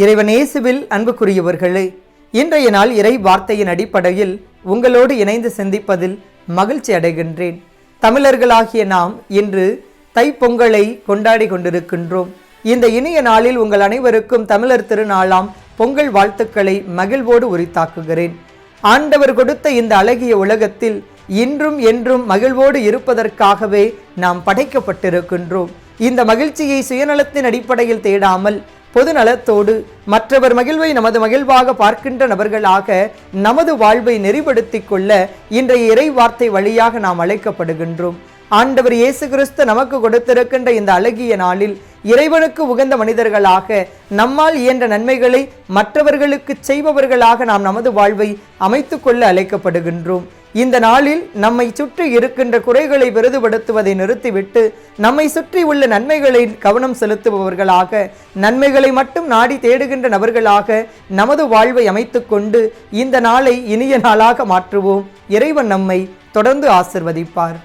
இறைவன் இயேசுவில் அன்புக்குரியவர்களே இன்றைய நாள் இறை வார்த்தையின் அடிப்படையில் உங்களோடு இணைந்து சிந்திப்பதில் மகிழ்ச்சி அடைகின்றேன். தமிழர்களாகிய நாம் இன்று தைப்பொங்கலை கொண்டாடி கொண்டிருக்கின்றோம். இந்த இனிய நாளில் உங்கள் அனைவருக்கும் தமிழர் திருநாளாம் பொங்கல் வாழ்த்துக்களை மகிழ்வோடு உரித்தாக்குகிறேன். ஆண்டவர் கொடுத்த இந்த அழகிய உலகத்தில் இன்றும் என்றும் மகிழ்வோடு இருப்பதற்காகவே நாம் படைக்கப்பட்டிருக்கின்றோம். இந்த மகிழ்ச்சியை சுயநலத்தின் அடிப்படையில் தேடாமல் பொது நலத்தோடு மற்றவர் மகிழ்வை நமது மகிழ்வாக பார்க்கின்ற நபர்களாக நமது வாழ்வை நெறிப்படுத்திக் கொள்ள இன்றைய இறை வார்த்தை வழியாக நாம் அழைக்கப்படுகின்றோம். ஆண்டவர் இயேசு கிறிஸ்து நமக்கு கொடுத்திருக்கின்ற இந்த அழகிய நாளில் இறைவனுக்கு உகந்த மனிதர்களாக நம்மால் இயன்ற நன்மைகளை மற்றவர்களுக்கு செய்பவர்களாக நாம் நமது வாழ்வை அமைத்துக்கொள்ள அழைக்கப்படுகின்றோம். இந்த நாளில் நம்மை சுற்றி இருக்கின்ற குறைகளை விருதுபடுத்துவதை நிறுத்திவிட்டு நம்மை சுற்றி உள்ள நன்மைகளை கவனம் செலுத்துபவர்களாக நன்மைகளை மட்டும் நாடி தேடுகின்ற நபர்களாக நமது வாழ்வை அமைத்துக்கொண்டு இந்த நாளை இனிய நாளாக மாற்றுவோம். இறைவன் நம்மை தொடர்ந்து ஆசிர்வதிப்பார்.